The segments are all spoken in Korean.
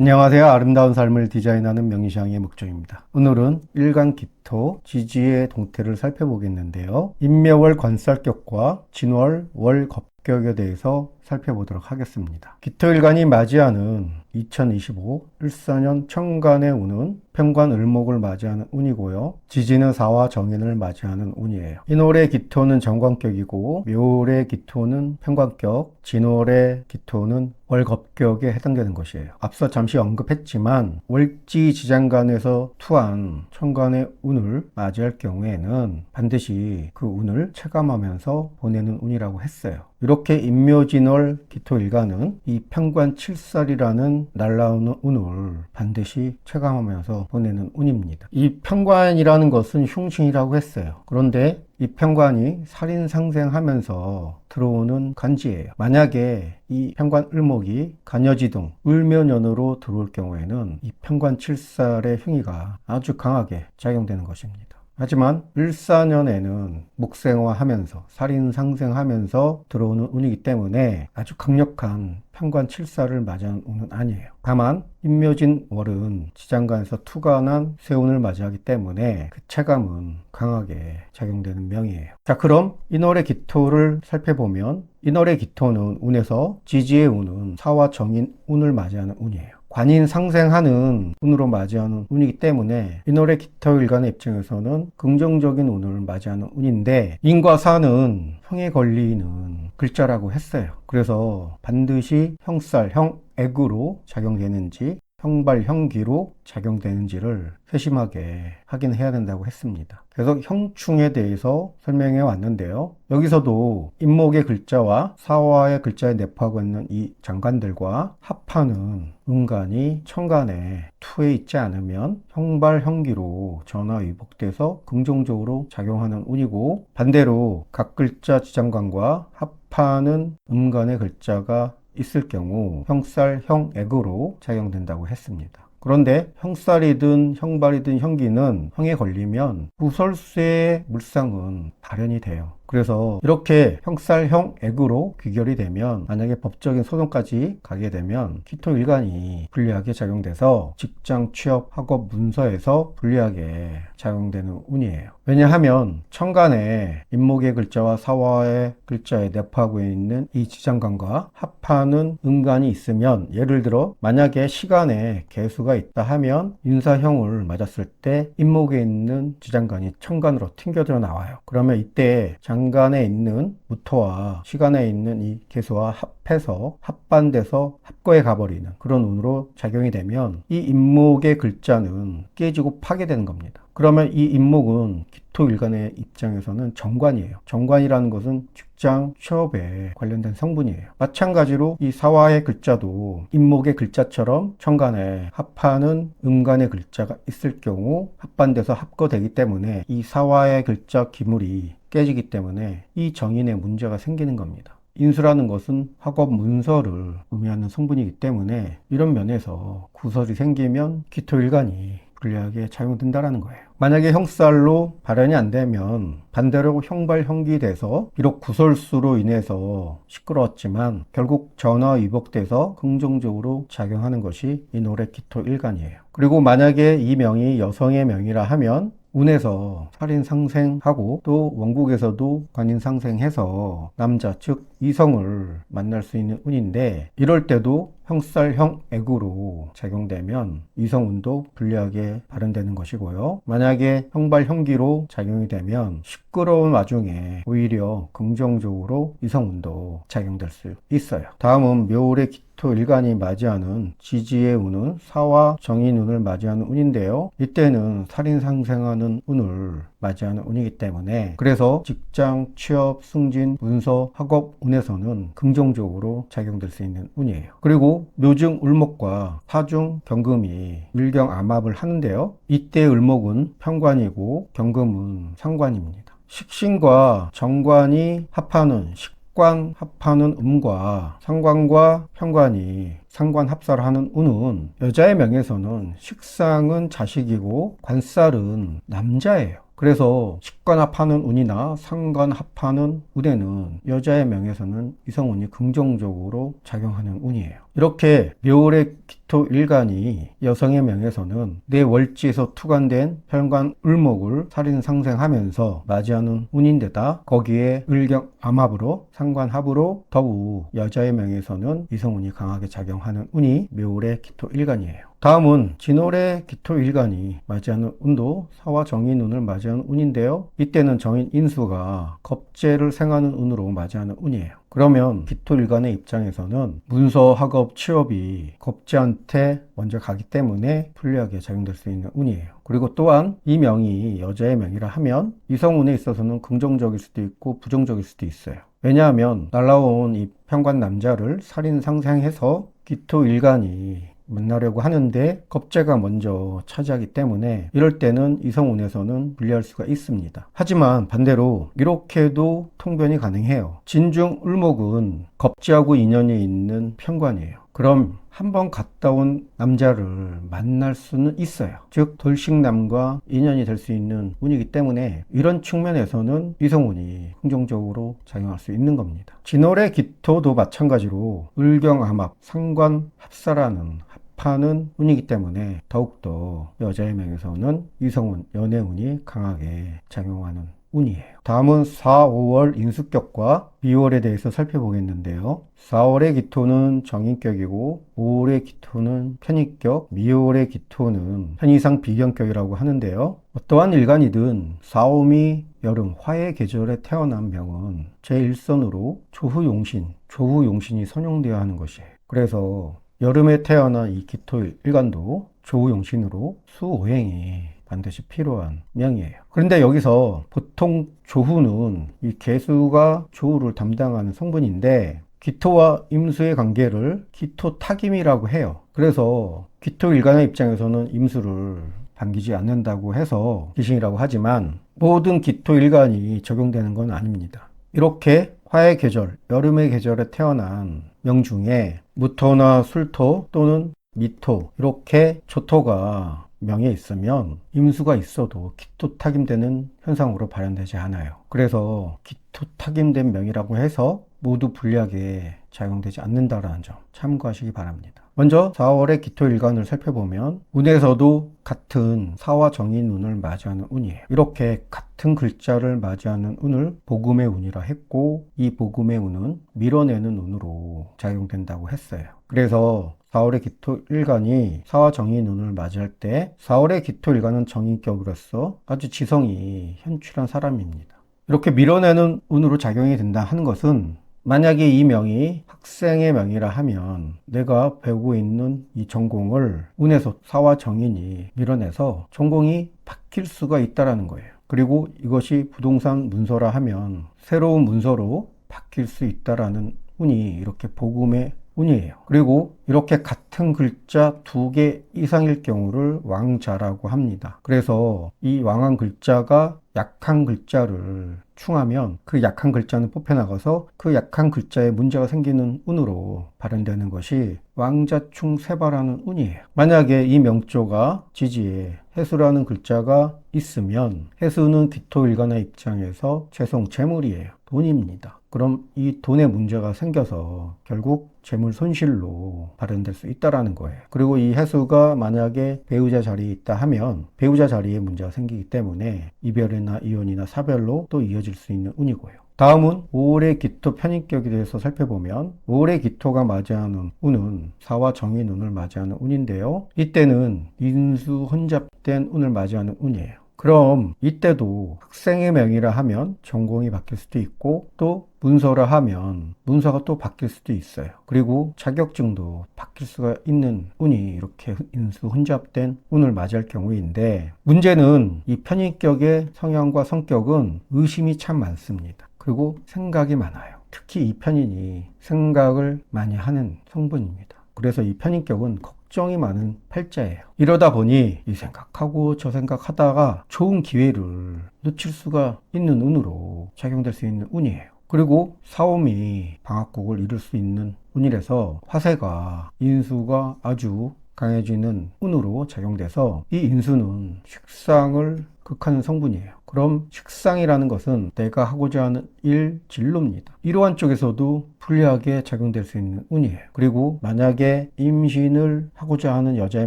안녕하세요. 아름다운 삶을 디자인하는 명희상의 목정입니다. 오늘은 일간 기토 지지의 동태를 살펴보겠는데요. 인묘월 관살격과 진월 월 겁격에 대해서 살펴보도록 하겠습니다. 기토일간이 맞이하는 2025 14년 천간의 운은 편관 을목을 맞이하는 운이고요. 지지는 사화 정인을 맞이하는 운이에요. 인월의 기토는 정관격이고 묘월의 기토는 편관격, 진월의 기토는 월겁격에 해당되는 것이에요. 앞서 잠시 언급했지만 월지 지장간에서 투한 천간의 운을 맞이할 경우에는 반드시 그 운을 체감하면서 보내는 운이라고 했어요. 이렇게 인묘진월 기토일간은 이 편관 칠살이라는 날라오는 운을 반드시 체감하면서 보내는 운입니다. 이 편관이라는 것은 흉신이라고 했어요. 그런데 이 편관이 살인 상생하면서 들어오는 간지예요. 만약에 이 편관 을목이 간여지 등 을묘년으로 들어올 경우에는 이 편관 칠살의 흉의가 아주 강하게 작용되는 것입니다. 하지만 을사년에는 목생화하면서 살인 상생하면서 들어오는 운이기 때문에 아주 강력한 편관 칠사를 맞이하는 운은 아니에요. 다만 인묘진 월은 지장간에서 투간한 세운을 맞이하기 때문에 그 체감은 강하게 작용되는 명이에요. 자 그럼 인월의 기토를 살펴보면 인월의 기토는 운에서 지지의 운은 사와 정인 운을 맞이하는 운이에요. 관인 상생하는 운으로 맞이하는 운이기 때문에 인월의 기토일간의 입장에서는 긍정적인 운을 맞이하는 운인데 인과 사는 형에 걸리는 글자라고 했어요. 그래서 반드시 형살, 형 액으로 작용되는지 형발, 형기로 작용되는지를 세심하게 확인해야 된다고 했습니다. 그래서 형충에 대해서 설명해 왔는데요. 여기서도 인목의 글자와 사화의 글자에 내포하고 있는 이 장관들과 합하는 음간이 천간에 투에 있지 않으면 형발, 형기로 전화 위복돼서 긍정적으로 작용하는 운이고 반대로 각 글자 지장관과 합하는 음간의 글자가 있을 경우 형살, 형액으로 작용된다고 했습니다. 그런데 형살이든 형발이든 형기는 형에 걸리면 구설수의 물상은 발현이 돼요. 그래서 이렇게 형살형 액으로 귀결이 되면 만약에 법적인 소송까지 가게 되면 키토 일간이 불리하게 작용돼서 직장 취업 학업 문서에서 불리하게 작용되는 운이에요. 왜냐하면 천간에 인목의 글자와 사화의 글자에 내포하고 있는 이 지장간과 합하는 음간이 있으면 예를 들어 만약에 시간에 개수가 있다 하면 인사형을 맞았을 때 인목에 있는 지장간이 천간으로 튕겨들어 나와요. 그러면 이때 장 장간에 있는 무토와 시간에 있는 이 개수와 합해서 합반돼서 합거에 가버리는 그런 운으로 작용이 되면 이 인목의 글자는 깨지고 파괴되는 겁니다. 그러면 이 인목은 기토 일간의 입장에서는 정관이에요. 정관이라는 것은 직장, 취업에 관련된 성분이에요. 마찬가지로 이 사화의 글자도 인목의 글자처럼 천간에 합하는 음간의 글자가 있을 경우 합반돼서 합거되기 때문에 이 사화의 글자 기물이 깨지기 때문에 이 정인에 문제가 생기는 겁니다. 인수라는 것은 학업 문서를 의미하는 성분이기 때문에 이런 면에서 구설이 생기면 기토일간이 불리하게 작용된다는 거예요. 만약에 형살로 발현이 안 되면 반대로 형발 형기돼서 비록 구설수로 인해서 시끄러웠지만 결국 전화 위복돼서 긍정적으로 작용하는 것이 이 노래 기토 일간이에요. 그리고 만약에 이 명이 여성의 명이라 하면 운에서 살인 상생하고 또 원국에서도 관인 상생해서 남자 즉 이성을 만날 수 있는 운인데 이럴 때도 형살형 액으로 작용되면 이성운도 불리하게 발현되는 것이고요. 만약에 형발 형기로 작용이 되면 시끄러운 와중에 오히려 긍정적으로 이성운도 작용될 수 있어요. 다음은 묘월의 기토 일간이 맞이하는 지지의 운은 사와 정인 운을 맞이하는 운인데요. 이때는 살인 상생하는 운을 맞이하는 운이기 때문에 그래서 직장, 취업, 승진, 문서, 학업 운에서는 긍정적으로 작용될 수 있는 운이에요. 그리고 묘중 을목과 파중 경금이 일경 암합을 하는데요. 이때 을목은 편관이고 경금은 상관입니다. 식신과 정관이 합하는 식 관 합하는 음과 상관과 편관이 상관 합사를 하는 운은 여자의 명에서는 식상은 자식이고 관살은 남자예요. 그래서 식관합하는 운이나 상관합하는 운에는 여자의 명에서는 이성운이 긍정적으로 작용하는 운이에요. 이렇게 묘월의 기토 일간이 여성의 명에서는 내 월지에서 투관된 편관 을목을 살인 상생하면서 맞이하는 운인데다 거기에 을경 암합으로 상관합으로 더욱 여자의 명에서는 이성운이 강하게 작용하는 운이 묘월의 기토 일간이에요. 다음은 진월의 기토 일간이 맞이하는 운도 사와 정인 운을 맞이하는 운인데요. 이때는 정인 인수가 겁재를 생하는 운으로 맞이하는 운이에요. 그러면 기토 일간의 입장에서는 문서, 학업, 취업이 겁재한테 먼저 가기 때문에 불리하게 작용될 수 있는 운이에요. 그리고 또한 이 명이 여자의 명이라 하면 이성운에 있어서는 긍정적일 수도 있고 부정적일 수도 있어요. 왜냐하면 날라온 이 편관 남자를 살인 상생해서 기토 일간이 만나려고 하는데 겁재가 먼저 차지하기 때문에 이럴 때는 이성운에서는 불리할 수가 있습니다. 하지만 반대로 이렇게도 통변이 가능해요. 진중 을목은 겁재하고 인연이 있는 편관이에요. 그럼 한번 갔다 온 남자를 만날 수는 있어요. 즉 돌식남과 인연이 될 수 있는 운이기 때문에 이런 측면에서는 이성운이 긍정적으로 작용할 수 있는 겁니다. 진월의 기토도 마찬가지로 을경암합, 상관합사라는 합하는 운이기 때문에 더욱더 여자의 명에서는 이성운, 연애운이 강하게 작용하는 운이에요. 다음은 4, 5월 인수격과 미월에 대해서 살펴보겠는데요. 4월의 기토는 정인격이고 5월의 기토는 편인격, 미월의 기토는 편이상 비견격이라고 하는데요. 어떠한 일간이든 4옴이 여름 화의 계절에 태어난 명은 제1선으로 조후용신, 조후용신이 선용되어야 하는 것이에요. 그래서 여름에 태어난 이 기토 일간도 조후용신으로 수오행이 반드시 필요한 명이에요. 그런데 여기서 보통 조후는 이 개수가 조후를 담당하는 성분인데 기토와 임수의 관계를 기토 타김이라고 해요. 그래서 기토 일간의 입장에서는 임수를 반기지 않는다고 해서 기신이라고 하지만 모든 기토 일간이 적용되는 건 아닙니다. 이렇게 화의 계절, 여름의 계절에 태어난 명 중에 무토나 술토 또는 미토 이렇게 조토가 명에 있으면 임수가 있어도 기토 타김되는 현상으로 발현되지 않아요. 그래서 기토 타김된 명이라고 해서 모두 불리하게 작용되지 않는다라는 점 참고하시기 바랍니다. 먼저 4월의 기토 일간을 살펴보면 운에서도 같은 사와 정인 운을 맞이하는 운이에요. 이렇게 같은 글자를 맞이하는 운을 복음의 운이라 했고 이 복음의 운은 밀어내는 운으로 작용된다고 했어요. 그래서 4월의 기토 일간이 사와 정인 운을 맞이할 때 4월의 기토 일간은 정인격으로서 아주 지성이 현출한 사람입니다. 이렇게 밀어내는 운으로 작용이 된다 하는 것은 만약에 이 명이 학생의 명이라 하면 내가 배우고 있는 이 전공을 운에서 사와 정인이 밀어내서 전공이 바뀔 수가 있다라는 거예요. 그리고 이것이 부동산 문서라 하면 새로운 문서로 바뀔 수 있다라는 운이 이렇게 복음의 운이에요. 그리고 이렇게 같은 글자 두 개 이상일 경우를 왕자라고 합니다. 그래서 이 왕한 글자가 약한 글자를 충하면 그 약한 글자는 뽑혀나가서 그 약한 글자에 문제가 생기는 운으로 발현되는 것이 왕자충 세바라는 운이에요. 만약에 이 명조가 지지에 해수라는 글자가 있으면 해수는 기토일간의 입장에서 최송 재물이에요. 돈입니다. 그럼 이 돈에 문제가 생겨서 결국 재물 손실로 발현될 수 있다라는 거예요. 그리고 이 해수가 만약에 배우자 자리에 있다 하면 배우자 자리에 문제가 생기기 때문에 이별이나 이혼이나 사별로 또 이어질 수 있는 운이고요. 다음은 5월의 기토 편인격에 대해서 살펴보면 5월의 기토가 맞이하는 운은 사와 정인 운을 맞이하는 운인데요. 이때는 인수 혼잡된 운을 맞이하는 운이에요. 그럼 이때도 학생의 명의라 하면 전공이 바뀔 수도 있고 또 문서라 하면 문서가 또 바뀔 수도 있어요. 그리고 자격증도 바뀔 수가 있는 운이 이렇게 인수 혼잡된 운을 맞이할 경우인데 문제는 이 편인격의 성향과 성격은 의심이 참 많습니다. 그리고 생각이 많아요. 특히 이 편인이 생각을 많이 하는 성분입니다. 그래서 이 편인격은 걱정이 많은 팔자예요. 이러다 보니 이 생각하고 저 생각하다가 좋은 기회를 놓칠 수가 있는 운으로 작용될 수 있는 운이에요. 그리고 사옴이 방학국을 이룰 수 있는 운이라서 화세가 인수가 아주 강해지는 운으로 작용돼서 이 인수는 식상을 극하는 성분이에요. 그럼 식상이라는 것은 내가 하고자 하는 일, 진로입니다. 이러한 쪽에서도 불리하게 작용될 수 있는 운이에요. 그리고 만약에 임신을 하고자 하는 여자의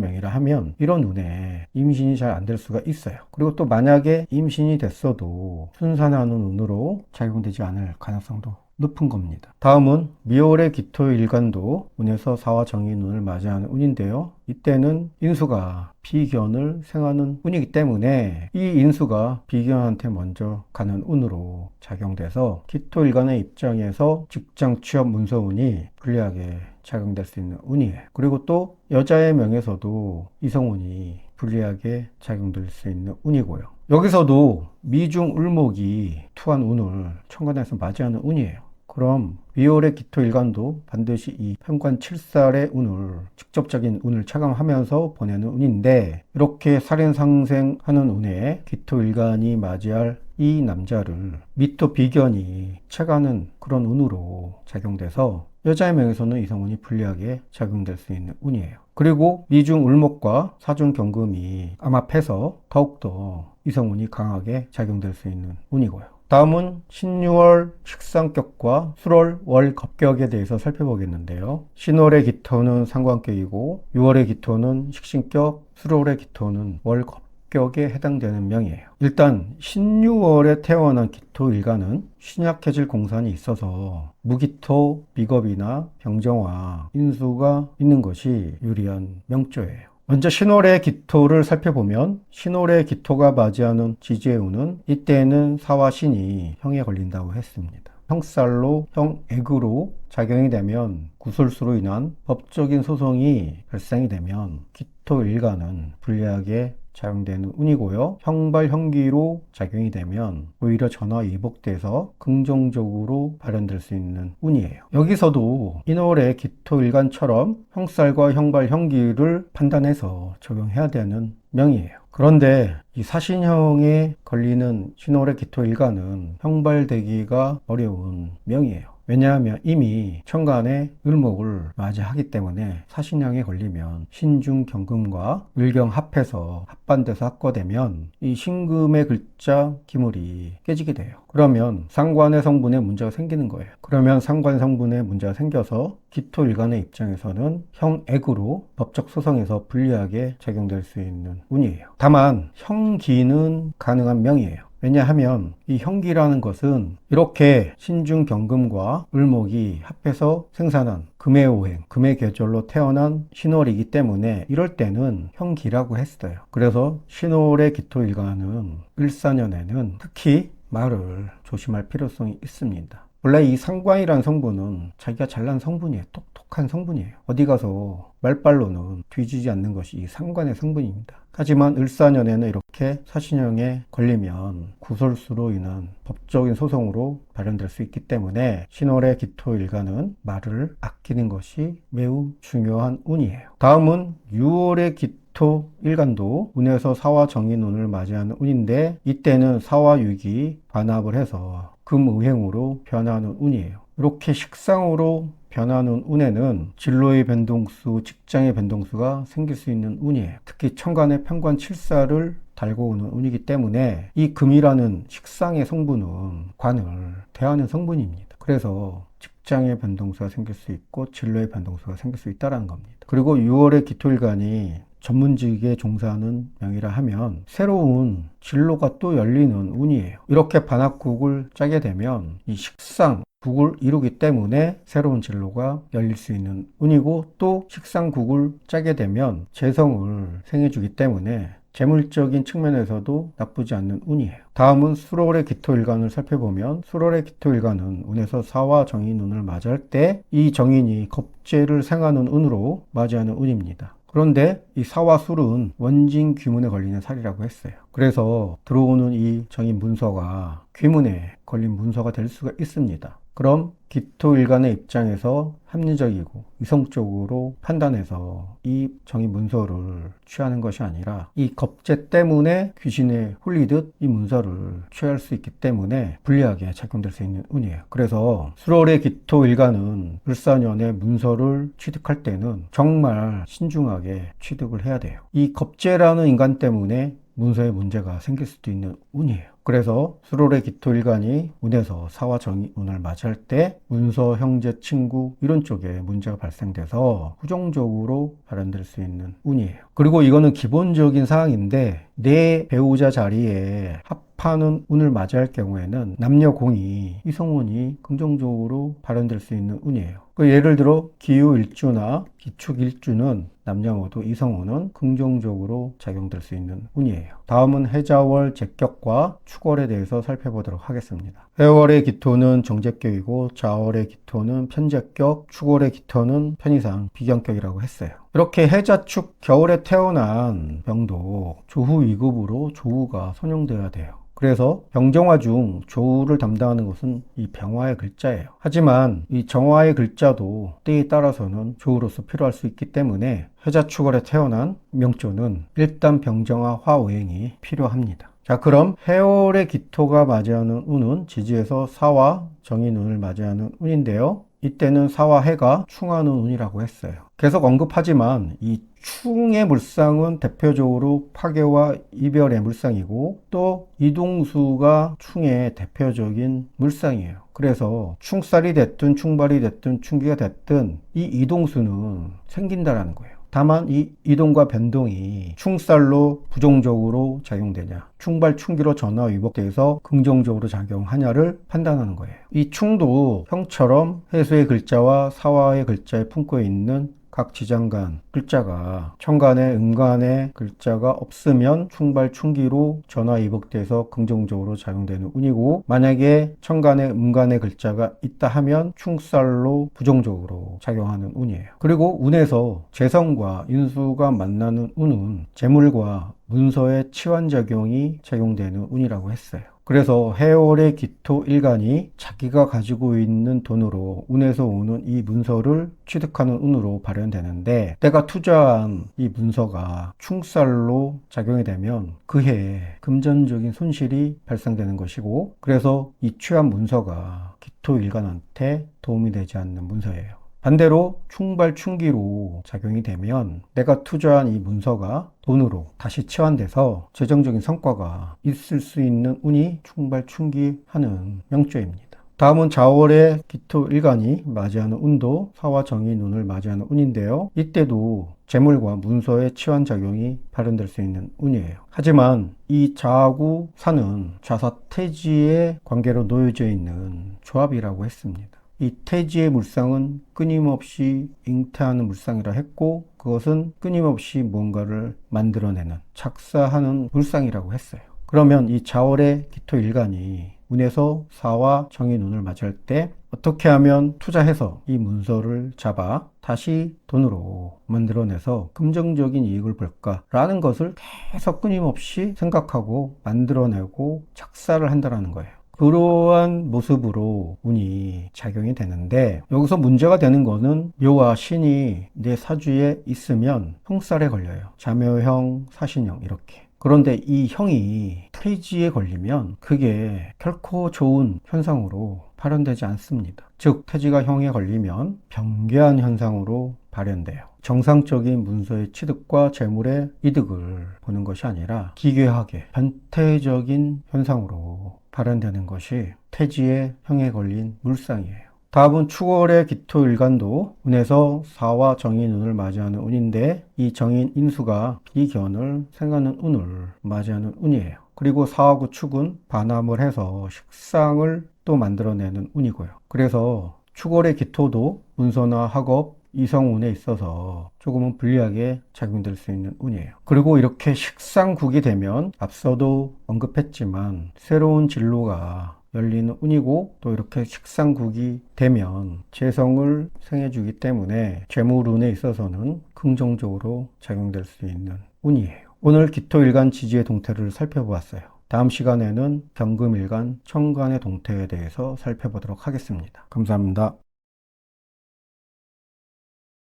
명의라 하면 이런 운에 임신이 잘 안 될 수가 있어요. 그리고 또 만약에 임신이 됐어도 순산하는 운으로 작용되지 않을 가능성도 높은 겁니다. 다음은 미월의 기토 일간도 운에서 사와 정인운을 맞이하는 운인데요. 이때는 인수가 비견을 생하는 운이기 때문에 이 인수가 비견한테 먼저 가는 운으로 작용돼서 기토 일간의 입장에서 직장 취업 문서운이 불리하게 작용될 수 있는 운이에요. 그리고 또 여자의 명에서도 이성운이 불리하게 작용될 수 있는 운이고요. 여기서도 미중 을목이 투한 운을 천간에서 맞이하는 운이에요. 그럼 위월의 기토 일간도 반드시 이 편관 7살의 운을 직접적인 운을 차감하면서 보내는 운인데 이렇게 살인상생하는 운에 기토 일간이 맞이할 이 남자를 미토 비견이 채가는 그런 운으로 작용돼서 여자의 명에서는 이성운이 불리하게 작용될 수 있는 운이에요. 그리고 미중 울목과 사중 경금이 암합해서 더욱더 이성운이 강하게 작용될 수 있는 운이고요. 다음은 신유월 식상격과 술월 월 겁격에 대해서 살펴보겠는데요. 신월의 기토는 상관격이고 6월의 기토는 식신격, 술월의 기토는 월 겁격에 해당되는 명이에요. 일단 신유월에 태어난 기토 일가는 신약해질 공산이 있어서 무기토, 비겁이나 병정화, 인수가 있는 것이 유리한 명조예요. 먼저 신월의 기토를 살펴보면 신월의 기토가 맞이하는 지지해운은 이때에는 사와 신이 형에 걸린다고 했습니다. 형살로 형액으로 작용이 되면 구설수로 인한 법적인 소송이 발생이 되면 기토 일가는 불리하게 작용되는 운이고요. 형발 형기로 작용이 되면 오히려 전화 위복돼서 긍정적으로 발현될 수 있는 운이에요. 여기서도 인월의 기토 일간처럼 형살과 형발 형기를 판단해서 적용해야 되는 명이에요. 그런데 이 사신형에 걸리는 신월의 기토 일간은 형발되기가 어려운 명이에요. 왜냐하면 이미 천간에 을목을 맞이하기 때문에 사신형에 걸리면 신중 경금과 을경 합해서 합반돼서 합거되면 이 신금의 글자 기물이 깨지게 돼요. 그러면 상관의 성분에 문제가 생기는 거예요. 그러면 상관 성분에 문제가 생겨서 기토 일간의 입장에서는 형액으로 법적 소송에서 불리하게 적용될 수 있는 운이에요. 다만 형기는 가능한 명이에요. 왜냐하면 이 형기라는 것은 이렇게 신중 경금과 을목이 합해서 생산한 금의 오행, 금의 계절로 태어난 신월이기 때문에 이럴 때는 형기라고 했어요. 그래서 신월의 기토 일간은 을사년에는 특히 말을 조심할 필요성이 있습니다. 원래 이 상관이라는 성분은 자기가 잘난 성분이에요. 똑똑한 성분이에요. 어디 가서 말빨로는 뒤지지 않는 것이 이 상관의 성분입니다. 하지만 을사년에는 이렇게 사신형에 걸리면 구설수로 인한 법적인 소송으로 발현될 수 있기 때문에 신월의 기토 일가는 말을 아끼는 것이 매우 중요한 운이에요. 다음은 6월의 기토 일간도 운에서 사와 정인 운을 맞이하는 운인데 이때는 사와 6이 반합을 해서 금의행으로 변하는 운이에요. 이렇게 식상으로 변하는 운에는 진로의 변동수, 직장의 변동수가 생길 수 있는 운이에요. 특히 천간의 편관 7사를 달고 오는 운이기 때문에 이 금이라는 식상의 성분은 관을 대하는 성분입니다. 그래서 직장의 변동수가 생길 수 있고 진로의 변동수가 생길 수 있다는 겁니다. 그리고 6월의 기토일간이 전문직에 종사하는 명이라 하면 새로운 진로가 또 열리는 운이에요. 이렇게 반합국을 짜게 되면 이 식상, 국을 이루기 때문에 새로운 진로가 열릴 수 있는 운이고 또 식상국을 짜게 되면 재성을 생해주기 때문에 재물적인 측면에서도 나쁘지 않는 운이에요. 다음은 수월의 기토일간을 살펴보면 수월의 기토일간은 운에서 사와 정인 운을 맞이할 때 이 정인이 겁재를 생하는 운으로 맞이하는 운입니다. 그런데 이 사와 술은 원진 귀문에 걸리는 살이라고 했어요. 그래서 들어오는 이 정인 문서가 귀문에 걸린 문서가 될 수가 있습니다. 그럼 기토일간의 입장에서 합리적이고 이성적으로 판단해서 이 정의 문서를 취하는 것이 아니라 이 겁제 때문에 귀신에 홀리듯 이 문서를 취할 수 있기 때문에 불리하게 작용될 수 있는 운이에요. 그래서 수월의 기토 일간은 을사년의 문서를 취득할 때는 정말 신중하게 취득을 해야 돼요. 이 겁제라는 인간 때문에 문서에 문제가 생길 수도 있는 운이에요. 그래서 수롤의 기토 일간이 운에서 사와 정이 운을 맞이할 때 문서, 형제, 친구 이런 쪽에 문제가 발생돼서 부정적으로 발현될 수 있는 운이에요. 그리고 이거는 기본적인 사항인데 내 배우자 자리에 합 하는 운을 맞이할 경우에는 남녀 공이 이성운이 긍정적으로 발현될 수 있는 운이에요. 그 예를 들어 기후 일주나 기축 일주는 남녀 모두 이성운은 긍정적으로 작용될 수 있는 운이에요. 다음은 해자월 제격과 축월에 대해서 살펴보도록 하겠습니다. 해월의 기토는 정제격이고 자월의 기토는 편제격, 축월의 기토는 편의상 비견격이라고 했어요. 이렇게 해자축 겨울에 태어난 병도 조후 2급으로 조후가 선용되어야 돼요. 그래서 병정화 중 조우를 담당하는 것은 이 병화의 글자예요. 하지만 이 정화의 글자도 때에 따라서는 조우로서 필요할 수 있기 때문에 해자축월에 태어난 명조는 일단 병정화 화오행이 필요합니다. 자 그럼 해월의 기토가 맞이하는 운은 지지에서 사와 정인 운을 맞이하는 운인데요. 이때는 사와 해가 충하는 운이라고 했어요. 계속 언급하지만 이 충의 물상은 대표적으로 파괴와 이별의 물상이고 또 이동수가 충의 대표적인 물상이에요. 그래서 충살이 됐든 충발이 됐든 충기가 됐든 이 이동수는 생긴다라는 거예요. 다만 이 이동과 변동이 충살로 부정적으로 작용되냐, 충발 충기로 전화 위복돼서 긍정적으로 작용하냐를 판단하는 거예요. 이 충도 형처럼 해수의 글자와 사화의 글자에 품고 있는 각 지장간 글자가 천간에 음간에 글자가 없으면 충발 충기로 전화 이복돼서 긍정적으로 작용되는 운이고 만약에 천간에 음간에 글자가 있다 하면 충살로 부정적으로 작용하는 운이에요. 그리고 운에서 재성과 인수가 만나는 운은 재물과 문서의 치환작용이 작용되는 운이라고 했어요. 그래서 해월의 기토 일간이 자기가 가지고 있는 돈으로 운에서 오는 이 문서를 취득하는 운으로 발현되는데 내가 투자한 이 문서가 충살로 작용이 되면 그 해에 금전적인 손실이 발생되는 것이고 그래서 이 취한 문서가 기토 일간한테 도움이 되지 않는 문서예요. 반대로 충발 충기로 작용이 되면 내가 투자한 이 문서가 돈으로 다시 치환돼서 재정적인 성과가 있을 수 있는 운이 충발 충기하는 명조입니다. 다음은 자월의 기토 일간이 맞이하는 운도 사와 정의 눈을 맞이하는 운인데요. 이때도 재물과 문서의 치환 작용이 발현될 수 있는 운이에요. 하지만 이 자하고 사는 좌사 태지의 관계로 놓여져 있는 조합이라고 했습니다. 이 태지의 물상은 끊임없이 잉태하는 물상이라 했고 그것은 끊임없이 무언가를 만들어내는 착사하는 물상이라고 했어요. 그러면 이 자월의 기토 일간이 운에서 사와 정의 눈을 맞을 때 어떻게 하면 투자해서 이 문서를 잡아 다시 돈으로 만들어내서 긍정적인 이익을 볼까라는 것을 계속 끊임없이 생각하고 만들어내고 착사를 한다라는 거예요. 그러한 모습으로 운이 작용이 되는데 여기서 문제가 되는 거는 묘와 신이 내 사주에 있으면 형살에 걸려요. 자묘형, 사신형 이렇게. 그런데 이 형이 태지에 걸리면 그게 결코 좋은 현상으로 발현되지 않습니다. 즉 태지가 형에 걸리면 병괴한 현상으로 발현돼요. 정상적인 문서의 취득과 재물의 이득을 보는 것이 아니라 기괴하게 변태적인 현상으로 발현되는 것이 태지의 형에 걸린 물상이에요. 다음은 추월의 기토 일간도 운에서 사와 정인 운을 맞이하는 운인데 이 정인 인수가 이 견을 생하는 운을 맞이하는 운이에요. 그리고 사하고 축은 반함을 해서 식상을 또 만들어내는 운이고요. 그래서 추월의 기토도 문서나 학업, 이성운에 있어서 조금은 불리하게 작용될 수 있는 운이에요. 그리고 이렇게 식상국이 되면 앞서도 언급했지만 새로운 진로가 열리는 운이고 또 이렇게 식상국이 되면 재성을 생해주기 때문에 재물운에 있어서는 긍정적으로 작용될 수 있는 운이에요. 오늘 기토일간 지지의 동태를 살펴보았어요. 다음 시간에는 경금일간 천간의 동태에 대해서 살펴보도록 하겠습니다. 감사합니다.